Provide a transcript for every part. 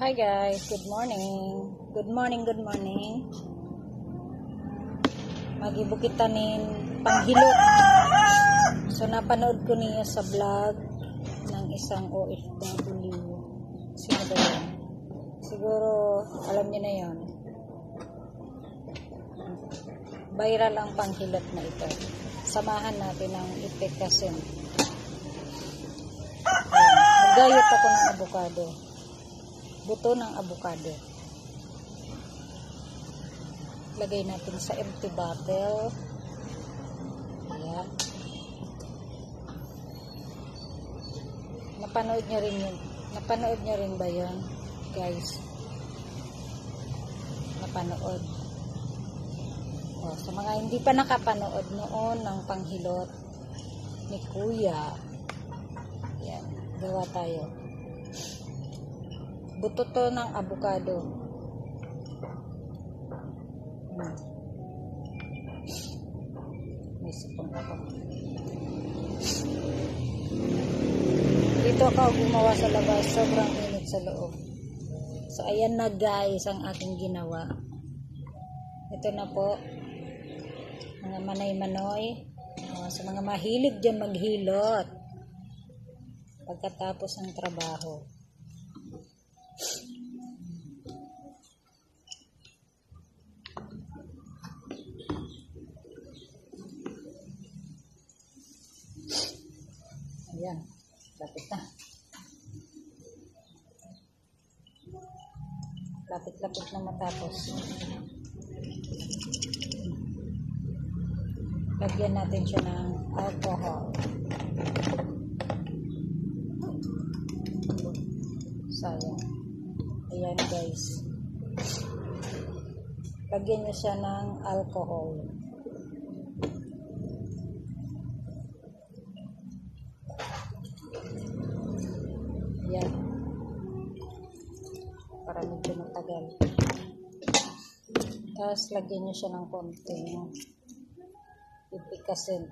Hi guys, good morning. Good morning, good morning. Magibukitanin panghilot. So napanood ko niya sa vlog ng isang OFW. Sino ba yun? Siguro alam niyo na yon. Viral ang panghilot na ito. Samahan natin ang ipekasin. Nagayot ako ng avocado buto ng avocado. Lagay natin sa empty bottle. Ayan. Napanood nyo rin yun. Napanood nyo rin ba yun, guys? Napanood. O, sa mga hindi pa nakapanood noon ng panghilot ni Kuya, yan, gawa tayo buto to ng avocado. Hmm. May sipon ako. Dito ako gumawa sa labas. Sobrang init sa loob. So, ayan na guys ang aking ginawa. Ito na po. Mga manay-manoy. Oh, sa mga mahilig dyan maghilot. Pagkatapos ng trabaho. Ayan, lapit na. Lapit-lapit na matapos. Lagyan natin siya ng alcohol. Sayang. Ayan guys. Lagyan nyo siya ng alcohol. Ayan. Para medyo matagal. Tapos lagyan nyo siya ng konting pipikasin.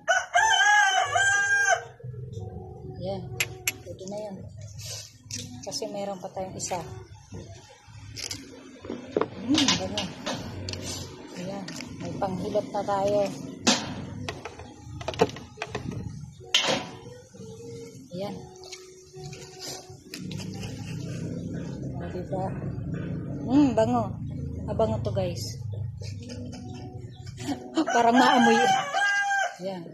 Ayan. Pwede na yan. Kasi meron pa tayong isa. Hmm, ganyan. Ayan. May panghilot na tayo. Ayan. O, diba? Hmm, bango. Abango to guys. Parang maamoy. Ayan.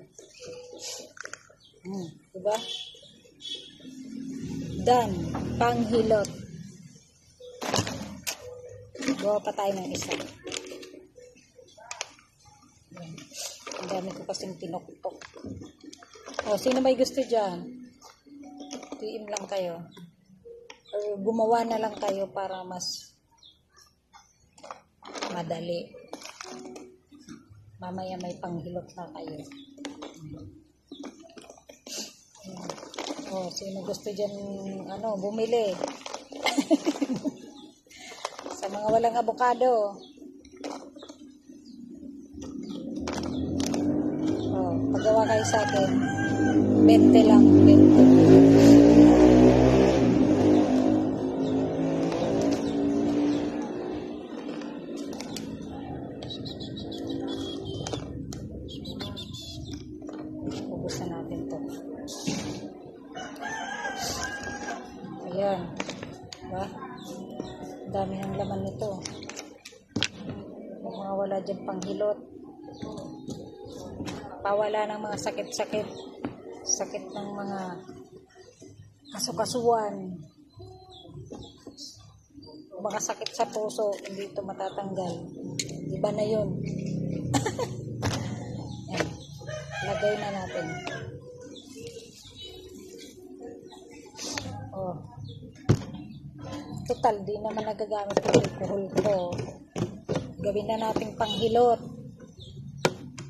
Hmm, diba? Done. Panghilot. Gawa pa tayo ng isa. Ayan. Ang dami ko kasing tinuktok. O, sino may gusto dyan? PM lang kayo. Or gumawa na lang kayo para mas madali. Mamaya may panghilot na kayo. Ayan. Oh, sino gusto dyan, ano, bumili? Mga walang abokado. Oh, paggawa kayo sa akin, 20 lang, 20. Ubusan natin to. Ayan. Diba? Dami ng laman nito. Yung mga wala dyan panghilot. Pawala ng mga sakit-sakit. Sakit ng mga kasukasuan. Mga sakit sa puso, hindi ito matatanggal. Iba na yun. Lagay na natin. Oh. Total, di naman nagagamit yung alcohol ko. Gawin na natin panghilot.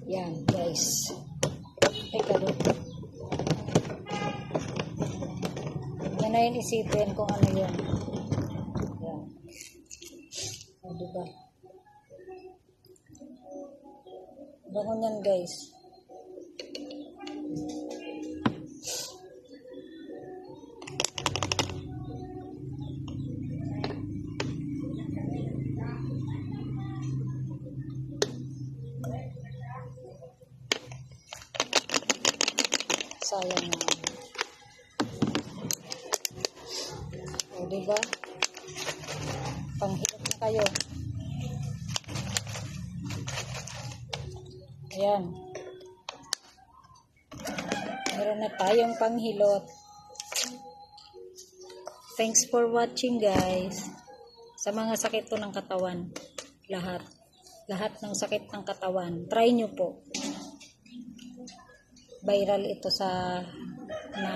Yan, guys. Ay, kado. Yan na yun isipin kung ano yun. Yan. O, diba? Bango yan, guys. Sayang na. O, diba? Panghirap na kayo. Ayan. Meron na tayong panghilot. Thanks for watching guys. Sa mga sakit to ng katawan. Lahat. Lahat ng sakit ng katawan. Try nyo po. Viral ito sa na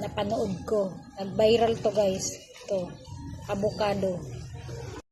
napanood ko. Nag-viral to guys. Ito. Avocado.